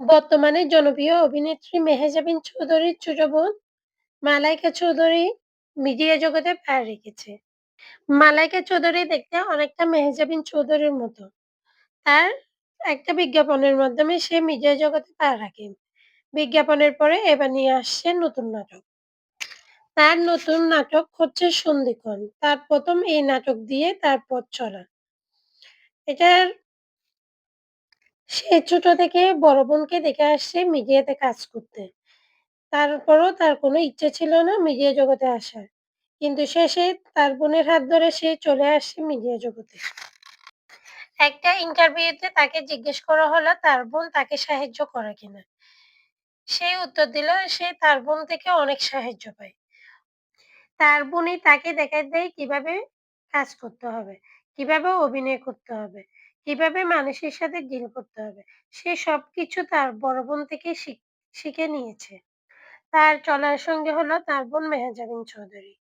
বর্তমানে জনপ্রিয় অভিনেত্রী মেহেজাবিন চৌধুরীর ছোট বোন মালাইকা চৌধুরী মিডিয়া জগতে পা রেখেছে। মালাইকা চৌধুরী দেখতে অনেকটা মেহেজাবিন চৌধুরীর মতো। তার একটা বিজ্ঞাপনের মাধ্যমে সে মিডিয়া জগতে পা রাখে। বিজ্ঞাপনের পরে এবার নিয়ে আসছে নতুন নাটক। তার নতুন নাটক হচ্ছে সন্ধিক্ষণ। তার প্রথম এই নাটক দিয়ে তার পথ চলা। এটার সে ছোট থেকে বড় বোনকে দেখে আসছে মিডিয়াতে কাজ করতে। তারপরও তার কোনো ইচ্ছে ছিল না মিডিয়া জগতে আসার। কিন্তু শেষে তার বোনের হাত ধরে সে চলে আসছে মিডিয়া জগতে। একটা ইন্টারভিউতে তাকে জিজ্ঞেস করা হলো তার বোন তাকে সাহায্য করে কিনা। সে উত্তর দিল সে তার বোন থেকে অনেক সাহায্য পায়। তার বোনই তাকে দেখায় দেয় কীভাবে কাজ করতে হবে, কীভাবে অভিনয় করতে হবে, কীভাবে মানুষের সাথে ডিল করতে হবে। সে সবকিছু তার বড় বোন থেকে শিখ নিয়েছে। তার চলার সঙ্গে হলো তার বোন মেহেজাবিন চৌধুরী।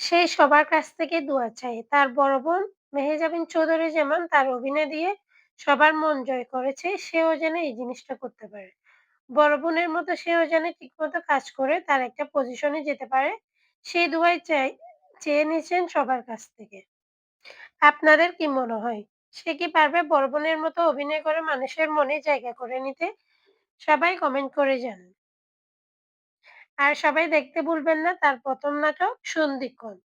সে সবার কাছ থেকে দোয়া চায়। তার বড় বোন মেহেজাবিন চৌধুরী যেমন তার অভিনয় দিয়ে সবার মন জয় করেছে, সেও যেন এই জিনিসটা করতে পারে। বড় বোনের মতো সেও যেন ঠিকমতো কাজ করে তার একটা পজিশনে যেতে পারে, সেই দোয়াই চাই চেয়ে নিয়েছেন সবার কাছ থেকে। আপনাদের কি মনে হয়? সে কি পারবে বড় বোনের মতো অভিনয় করে মানুষের মনে জায়গা করে নিতে? সবাই কমেন্ট করে জানান। আর সবাই দেখতে ভুলবেন না, তার প্রথম নাটক সন্ধিক্ষণ।